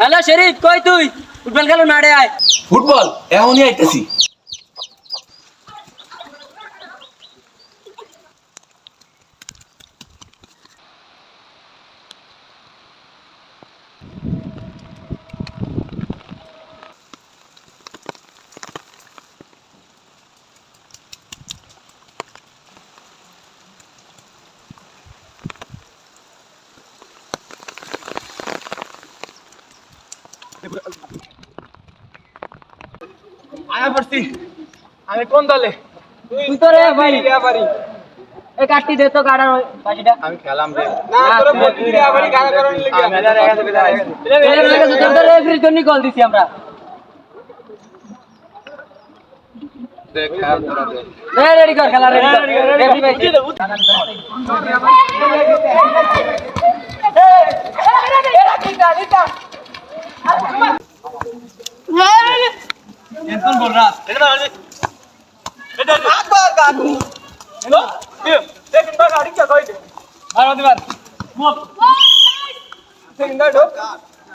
Hello শরীফ কই তুই? Football খেলো মাঠে আয়। ফুটবল এমনই আইতেছি। আয়া পড়ছি। আমি কোন দলে? তুই তো রে ভাই এ কাটি দে তো গাড়ার বাকিটা আমি খেলাম রে। না তোরা বলবি রে আবারই গানা করার লাগি আমি থেকে দাঁড়াই তোর তো রেফারির জন্য কল দিছি আমরা। দেখ রে রেডি কর খেলা রেডি কর। রেফারি ভাই। ఎంత బోల్రా ఎక్కడ ఆడి ఎక్కడ ఆడు కాకు ఏనో ఏం టేకిన్ బ్యాక్ అడిక్కా సైడ్ మరి వద్దు మరి మోప్ టేకిన్ బ్యాక్